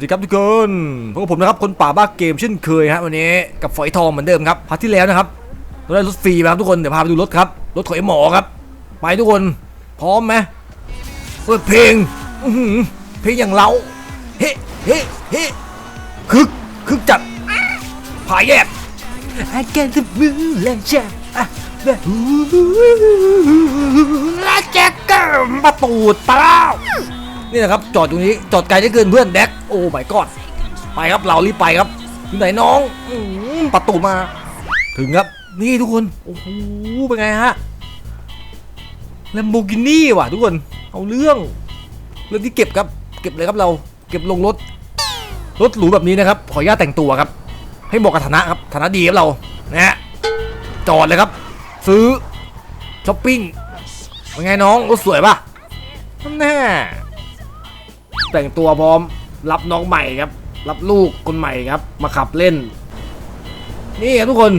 วัสดีครับทุกคนพวกบผมนะครับคนป่าบ้าเกมเช่นเคยฮะวันนี้กับฝอยทองเหมือนเดิมครับพาร์ทที่แล้วนะครับเราได้รถฟรีมาครับทุกคนเดี๋ยวพาไปดูรถครับรถของไอ้หมอครับ ไปทุกคนพร้อมไหมเปิดเพลงเพลงอย่างเราเฮ้เฮ้เฮ้คึกคึกจัดผายแยก I get the blue และแจ็คแบบและแจ็คเกิมประตูดเปล่า นี่นะครับจอดตรงนี้จอดไกลได้เกินเพื่อนแดกโอ้ my god ไปครับเรารีบไปครับอยู่ไหนน้องอประตูมา ถึงครับนี่ทุกคนโอ้โหเป็นไงฮะ Lamborghini ว่ะทุกคนเอาเรื่องเรื่องที่เก็บครับ เก็บเลยครับเราเก็บลงรถรถหรูแบบนี้นะครับ ขออนุญาตแต่งตัวครับ ให้เหมาะกับฐานะครับฐานะดีครับเรานะฮะจอดเลยครับ ซื้อช้อปปิ้งเป็นไงน้องรถสวยป่ะแน่ แต่งตัวพร้อม รับน้องใหม่ครับ รับลูกคนใหม่ครับ มาขับเล่น นี่ครับทุกคน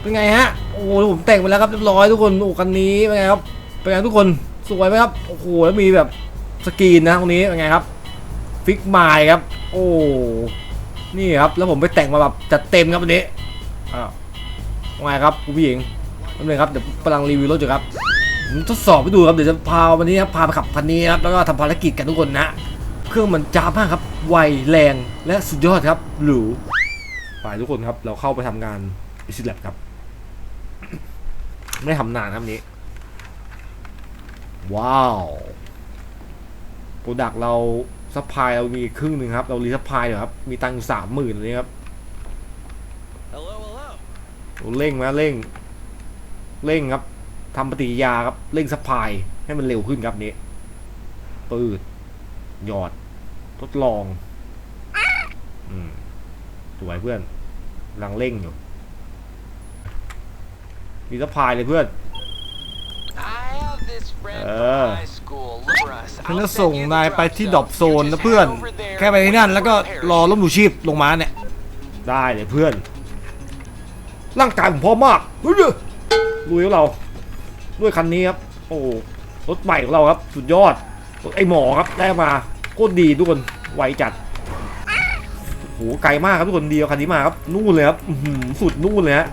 เป็นไงฮะ โอ้โหผมแต่งไปแล้วครับเรียบร้อยทุกคน โอ้คันนี้เป็นไงครับ เป็นไงทุกคน สวยไหมครับ โอ้โหแล้วมีแบบสกรีนนะตรงนี้เป็นไงครับ ฟิกไมล์ครับ โอ้ นี่ครับ แล้วผมไปแต่งมาแบบจัดเต็มครับวันนี้ อ้าวว่าไงครับคุณผู้หญิงแป๊บนึงครับ เดี๋ยวกำลังรีวิวรถอยู่ครับ ทดสอบไปดูครับเดี๋ยวจะพาวันนี้ครับพาไปขับคันนี้ครับแล้วก็ทำภารกิจกันทุกคนนะ เครื่องมันจ้าบมากครับไวแรงและสุดยอดครับหรูไปทุกคนครับ เราเข้าไปทำงานอิส l ลบครับ ไม่ทำนานครับวันนี้ ว้าวโปรดักเราซัพพลายเรามีครึ่งหนึ่งครับ เรารีซัพพลายเดี๋ยวครับ มีตังค์สามหมื่นเลยครับ Hello, hello. เร่งมาเร่ง เร่งครับ ทำปฏิกิริยาครับเร่งสปายให้มันเร็วขึ้นครับนี้ปืดหยอด ทดลองอืมสวยเพื่อนกำลังเร่งอยู่ มีสปายเลยเพื่อน I have this friend Ah. from high school. Look for us. ฉันจะ I'll ส่ง send you นาย the ไป drop ที่ zone. ดรอปโซน You นะ just เพื่อน head over there แค่ไปที่นั่นแล้วก็ wait for รอ parachute. ร่มดูชีพลงมาเนี่ย ได้เลยเพื่อน ร่างกายผมพร้อมมากลุยเลยลุยของเรา ด้วยคันนี้ครับ โอ้รถใหม่ของเราครับ สุดยอดรถไอหมอครับได้มาโคตรดีทุกคนไวจัดโอ้โหไกลมากครับทุกคนเดียวคันนี้มาครับนู่นเลยครับอืสุดนู่นเลยฮะ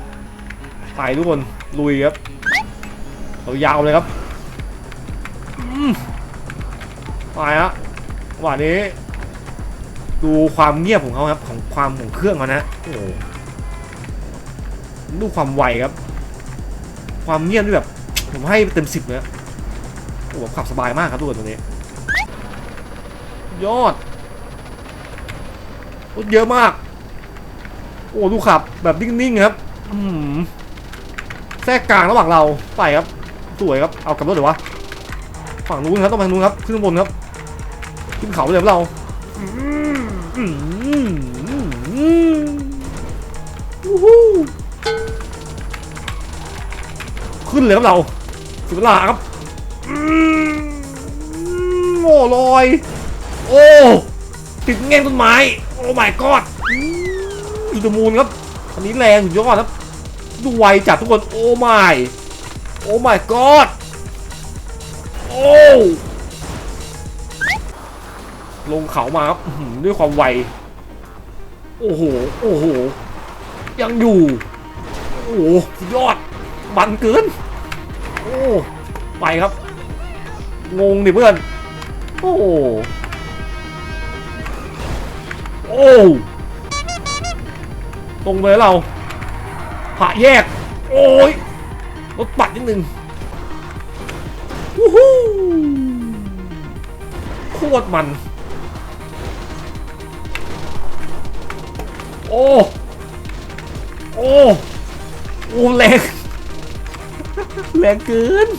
ไปทุกคนลุยครับเรายาวเลยครับมไปฮะวันนี้ ดูความเงียบของเขาครับของความของเครื่องเขานะโอ้โหดูความไวครับ ความเงียบที่แบบ ผมให้เต็มสิบเลยโอ้โหขับสบายมากครับทุกคนตัวนี้ ยอดรถเยอะมาก โอ้ดูขับแบบนิ่งๆครับอืมแทรกกลางระหว่างเราไปครับ สวยครับเอากลับรถเดี๋ยววะฝั่งนู้นครับต้องไปทางนู้นครับขึ้นบนครับขึ้นเขาไปเลยครับเราขึ้นเลยครับเรา สุดเวลาครับอืมโอ้ลอย โอ้ ติดแง่งต้นไม้ โอ้ my god อีตมูลครับ อันนี้แรงสุดยอดครับ ดูไวจัดทุกคน โอ้ my โอ้ my god โอ้ ลงเขามาครับด้วยความไว โอ้โห โอ้โห ยังอยู่ โอ้โหสุดยอด บันเกิน ไปครับ งงดิเพื่อน โอ้โอ้ตรงไปแล้วเราผ่าแยก โอ้ยรถปัดนิดนึงวู้ฮู้โคตรมัน โอ้ โอ้ โอ้แรง แรงเกิน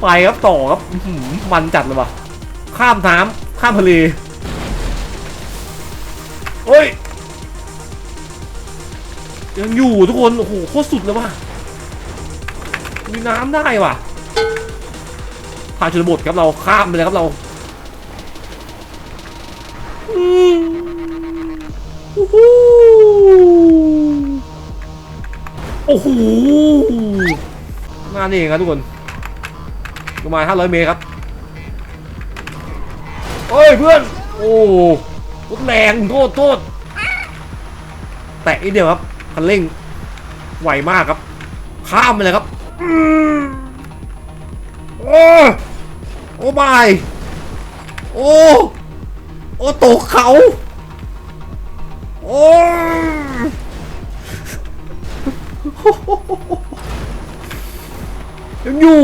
ไปครับต่อครับมันจัดเลยว่ะข้ามน้ำข้ามทะเลเฮ้ยยังอยู่ทุกคนโอ้โหโคตรสุดเลยว่ะมีน้ำได้ว่ะผ่านชนบทครับเราข้ามไปเลยครับเราโอ้โหมานี่เองครับทุกคน ประมาณ500 เมตรครับเฮ้ยเพื่อน โอ้รถแรงโทษโทษแตะนิดเดียวครับคันเร่งไวมากครับ ข้ามไปเลยครับอืมโอ้โอ้บายโอ้โอ้ตกเขา โอ้ยยังอยู่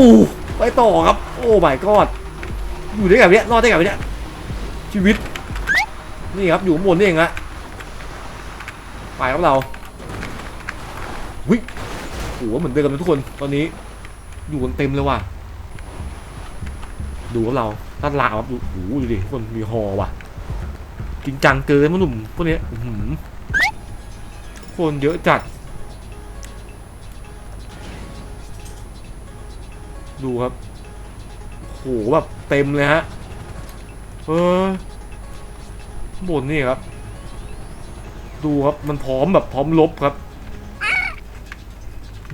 ต่อครับ โอ้ my god อยู่ได้แบบเนี้ยรอดได้แบบเนี้ยชีวิต นี่ครับอยู่บนนี่เองฮะไปครับเราวิโอ้โหเหมือนเดิมเลยทุกคนตอนนี้ อยู่กันเต็มเลยว่ะดูครับเราด้านหลังครับดูโอ้โหดูดิทุกคนมีฮอว่ะจริงจังเกินมั้งหนุ่มพวกนี้หือคนเยอะจัด ดูครับโหแบบเต็มเลยฮะเออบนนี่ครับ ดูครับมันพร้อมแบบพร้อมลบครับ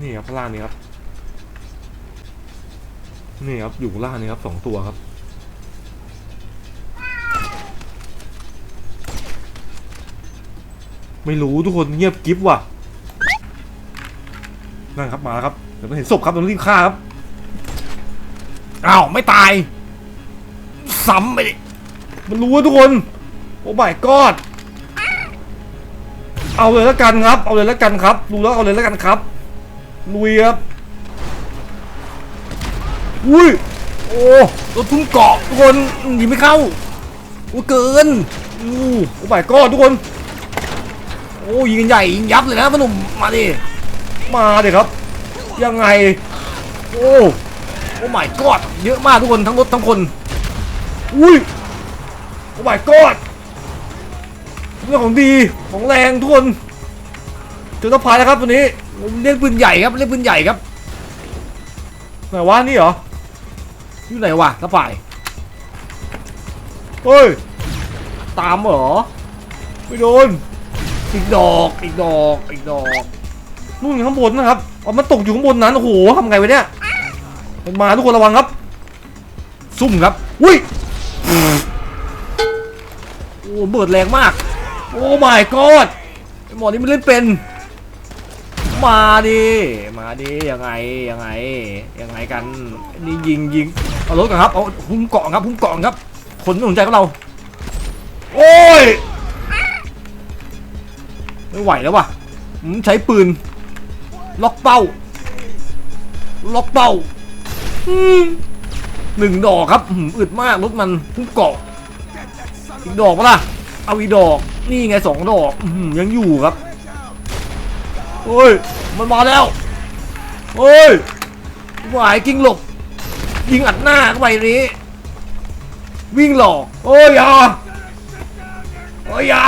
นี่ครับล่างนี่ครับ นี่ครับอยู่ล่างนี่ครับสองตัวครับไม่รู้ทุกคนเงียบกิ๊บว่ะนั่นครับมาแล้วครับเดี๋ยวมันเห็นศพครับต้องรีบฆ่าครับ อ้าวไม่ตาย ซ้ำไปดิมันรู้ว่าทุกคน โอ้ my god เอาเลยแล้วกันครับ เอาเลยแล้วกันครับรู้แล้วเอาเลยแล้วกันครับลุยครับ อุ้ย โอ้รถทุ่งเกาะทุกคนยิงไม่เข้าโอ้เกินอู้โอ้ my god ทุกคน โอ้ยิงใหญ่ยิงยับเลยนะพอหนุ่มมาดิ มาดิครับ ยังไง โอ้ โอ้ my god เยอะมากทุกคนทั้งรถทั้งคน อุ้ย โอ้ my god เรื่องของดีของแรงทุกคนจอตะพายแล้วครับตัวนี้เล่นปืนใหญ่ครับเล่นปืนใหญ่ครับไหนวะนี่เหรออยู่ไหนวะตะพายเฮ้ยตามเหรอไม่โดนอีกดอกอีกดอกอีกดอกนู่นข้างบนนะครับอ๋อมันตกอยู่ข้างบนนั้นโอ้โหทำไงวะเนี่ย มันมาทุกคนระวังครับ ซุ่มครับ อุ้ย โอ้เบิดแรงมาก โอ้ my god ไอหมอนี่มันเล่นเป็น มาดิ มาดิ ยังไง ยังไง ยังไงกัน นี่ยิงยิง เอารถก่อนครับ เอาหุ้มเกาะครับหุ้มเกาะครับ คนไม่สนใจกับเรา โอ้ย ไม่ไหวแล้วว่ะผมใช้ปืน ล็อกเป้า ล็อกเป้า หนึ่งดอกครับอึดมากรถมันพุ่งเกาะอีกดอกปะล่ะเอาอีดอกนี่ไงสองดอกยังอยู่ครับโอ้ยมันมาแล้วโอ้ยไหวกิ้งหลบ ยิงอัดหน้าเข้าไปนี้ วิ่งหลอก โอ้ยอย่าโอ้ยอย่า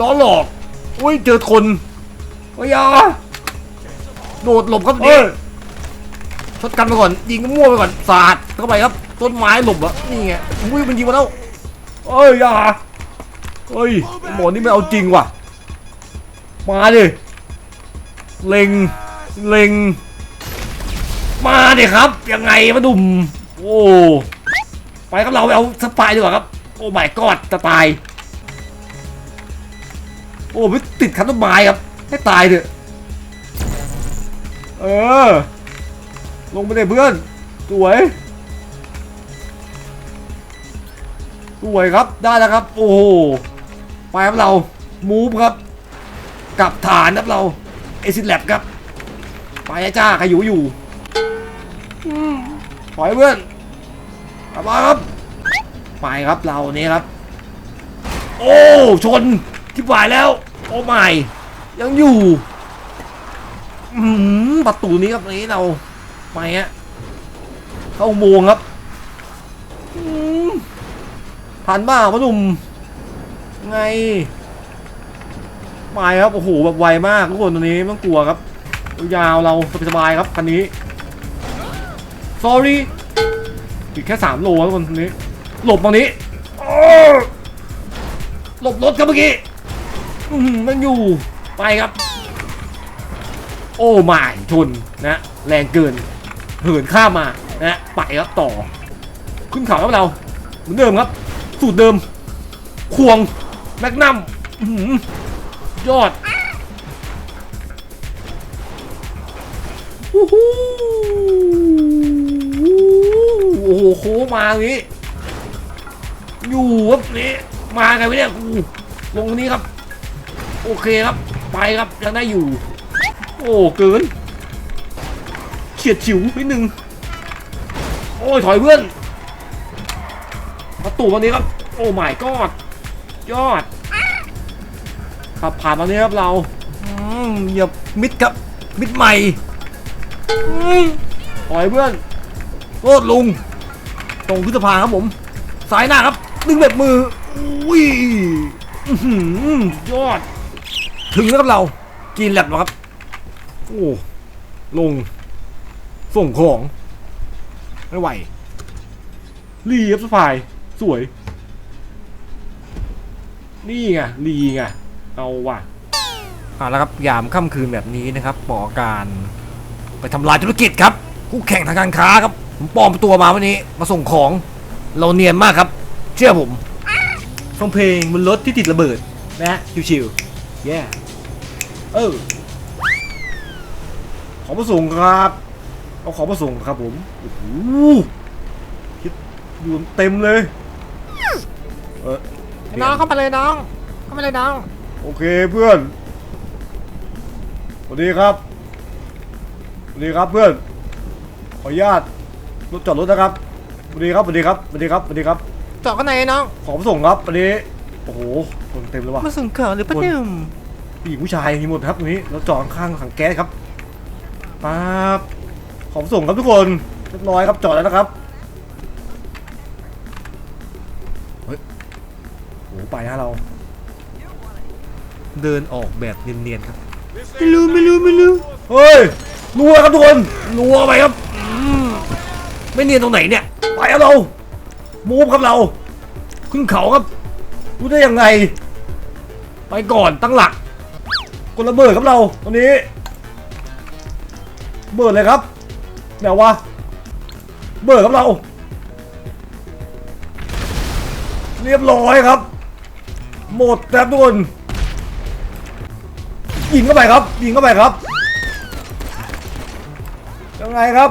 ล้อหลอกอุ้ยเจอคนโอ้ยอยาโดดหลบครับนี่ ช็อตกันไปก่อนยิงมั่วไปก่อนสาดเข้าไปครับต้นไม้หลบอะนี่ไงอุ้ยมันยิงมาแล้วเอ้ยอยาเฮ้ยหมอนี่ไม่เอาจริงว่ะมาดิเล็งเล็งมาดิครับยังไงมาดุมโอ้ไปครับเราไปเอาสปายดีกว่าครับโอ้ my god จะตาย โอ้ไม่ติดคันต้นไม้ครับให้ตายเถอะเออ ลงไปเลยเพื่อน สวย สวยครับได้แล้วครับ โอ้โหไปครับเรามูฟครับกลับฐานครับเราเอซิแลบครับไปจ้าใครอยู่อยู่ถอยเพื่อนกลับมาครับ ไปครับเรานี่ครับ โอ้ชนทิบหายแล้ว โอ้ไม่ยังอยู่อืมประตูนี้ครับนี้เรา ไปฮะเข้าโมงครับผ่านบ้าพ่อหนุ่มไงไปครับโอ้โหแบบไวมากทุกคนตัวนี้ไม่ต้องกลัวครับ ยาวเราสบายครับคันนี้ sorry อีกแค่สามโลทุกคนตัวนี้ หลบตรงนี้หลบรถครับเมื่อกี้อื้อหือมันอยู่ไปครับ โอ้ไม่ชนนะ แรงเกิน เหินข้ามมานะไปครับต่อ ขึ้นเขาครับเราเหมือนเดิมครับ สูตรเดิม ควงแมกนัมอยอดโอ้โหโค้มาอย่างนี้ อยู่ครับนี่มาไงวะเนี่ยอู้ลงนี้ครับ โอเคครับ ไปครับยังได้อยู่ โอ้เกิน ฉียดฉิวนิดนึงโอ้ยถอยเพื่อนประตูตรงนี้ครับ โอ้ my god ยอดขับผ่านตรงนี้ครับเราอืมเหยียบมิดครับมิดใหม่ถอยเพื่อนโลดลุง ตรงพฤษภาครับผมสายหน้าครับ ดึงแบบมืออุ้ยยอด ถึงแล้วครับเรากินแลบแล้วครับ โอ้ลง ส่งของไม่ไหวรีครับสปายสวย นี่ไงรีไงเอาว่ะอ่าแล้วครับยามค่ำคืนแบบนี้นะครับหมอการไปทำลายธุรกิจครับคู่แข่งทางการค้าครับ ผมปลอมตัวมาวันนี้มาส่งของเราเนียนมากครับ เชื่อผมฟังเพลงบนรถที่ติดระเบิดนะฮะชิวๆ yeah เออขอประสงค์ครับ เอาขอประสงค์ครับผมโอ้โหคิดอยู่เต็มเลย เออน้องเข้ามาเลยน้อง เข้ามาเลยน้อง โอเคเพื่อนสวัสดีครับสวัสดีครับเพื่อน ขออนุญาตรถจอดรถนะครับสวัสดีครับสวัสดีครับสวัสดีครับสวัสดีครับจอดข้างในน้อง ขอประสงค์ครับวันนี้ โอ้โหคนเต็มเลยว่ะมาส่งเขินหรือป้าหนึ่มผู้หญิงผู้ชายมีหมดครับตรงนี้ เราจอดข้างๆถังแก๊สครับป๊าบ ขอส่งครับทุกคนเรียบร้อยครับจอดแล้วนะครับเฮ้ยโหไปฮะเรา เดินออกแบบเนียนๆครับไม่รู้ไม่รู้ไม่รู้เฮ้ยรัวครับทุกคนรัวไปครับมไม่เนียนตรงไหนเนี่ยไปครับเรามูฟครับเรา ขึ้นเขาครับรู้ได้ยังไง ไปก่อนตั้งหลักกดระเบิดครับเราตอนนี้เบิดเลยครับ เดี๋ยววะเบิดครับเรา เรียบร้อยครับ หมดครับทุกคนยิงเข้าไปครับยิงเข้าไปครับยังไงครับ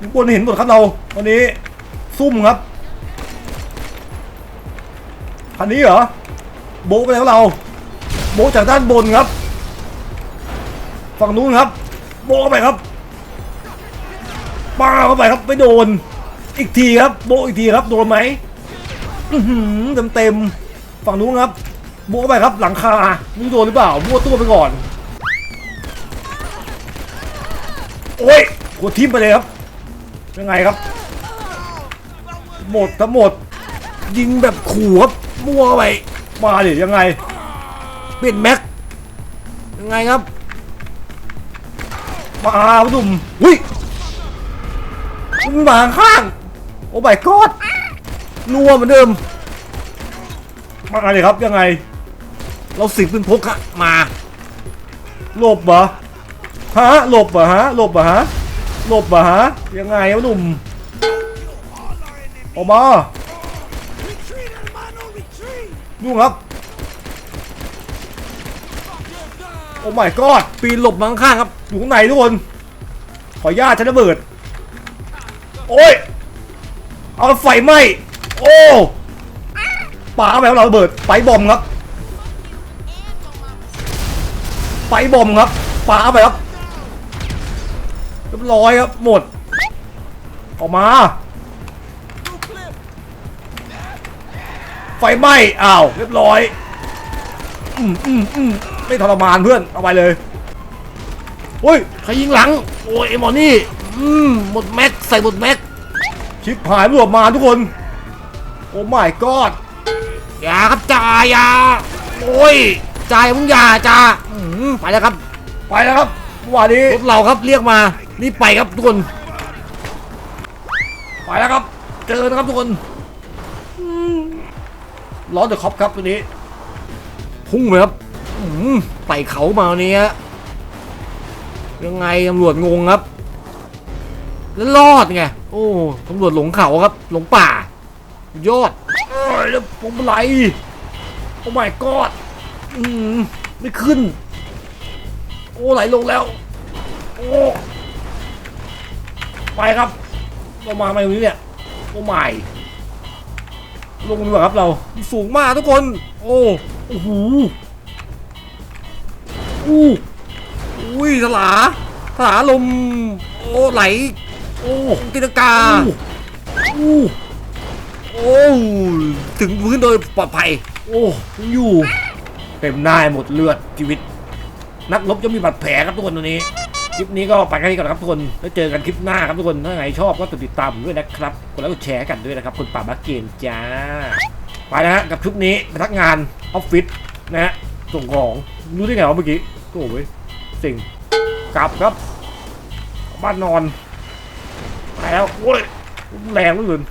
ทุกคนเห็นหมดครับเราวันนี้ซุ่มครับคันนี้เหรอโบไปแล้วเราโบจากด้านบนครับ ฝั่งนู้นครับ โบเข้าไปครับ ปาเข้าไปครับไม่โดน อีกทีครับโบอีกทีครับโดนไหมหเต็มเต็มฝั่งนู้นครับโบเข้าไปครับหลังคาม่รู้โดนหรือเปล่ามั่วตัวไปก่อน โอ้ยหัวทิ่มไปเลยครับยังไงครับ หมดทั้งหมด ยิงแบบขู่ครับมั่วไปมาดิยังไงเปลี่ยนแม็กยังไงครับมาดุ่มหุ้ย มันมาข้างโอ้ my god นัวเหมือนเดิม มาเลยครับยังไง เราสิบเป็นพกอะมาหลบเหรอฮะหลบเหรอฮะหลบเหรอฮะหลบเหรอฮะยังไงวะหนุ่มออกมาดูครับโอ้ my god ปีนหลบมาข้างครับอยู่ข้างในทุกคน ขอญาตใช้ระเบิด โอ้ย เอาไฟไหม้โอ้ปาเข้าไปครับเราเบิดไปบอมครับ ไปบอมครับปาเข้าไปครับเรียบร้อยครับหมด ออกมา ไฟไหม้อ้าวเรียบร้อยอืมอืมอืมไม่ทรมานเพื่อนเอาไปเลยโอ้ยใครยิงหลัง โอ้ยไอหมอนี่ อืมหมดแม็กใส่หมดแม็กชิบหายตำรวจมาทุกคน โอ้ my god อย่าครับจ่าอย่าโอ้ยจ่ายมึงอย่าจ่าอืมไปแล้วครับไปแล้วครับวันนี้รถเราครับเรียกมารีบไปครับทุกคน ไปแล้วครับ เจอนะครับทุกคนอืมล้อเดอะคอปครับตัวนี้ พุ่งเลยครับอืมไต่เขามาวันนี้ฮะยังไงตำรวจงงครับ แล้วรอดไง โอ้ตำรวจหลงเขาครับ หลงป่า ยอดโอ้ยแล้วผมไหลโโอ้ my god อืมไม่ขึ้น โอ้ ไหลลงแล้ว โอ้ ไปครับเรามาทำไมตรงนี้เนี่ย โอ้ไม่ลงดีกว่าครับเรา สูงมากทุกคน โอ้ โอ้โหอู้อุ้ยสลาสลาลม โอ้ ไหล โอ้ตีลังกาอู้โอ้ถึงพื้นโดยปลอดภัย โอ้ยังอยู่เต็มหน้าหมดเลือดชีวิต นักรบจะมีบาดแผลครับทุกคนตัวนี้คลิปนี้ก็ไปแค่นี้ก่อนนะครับทุกคน แล้วเจอกันคลิปหน้าครับทุกคน ถ้าใครชอบก็กดติดตามผมด้วยนะครับ กดไลค์กดแชร์กันด้วยนะครับ คนป่าบักเกมจ้า ไปนะฮะกับคลิปนี้พนักงานออฟฟิศนะฮะส่งของรู้ได้ไงวะเมื่อกี้โอ้โหยสิ่งกลับครับ บ้านนอนไป แล้วโอ้ยแรงเหลือเกิน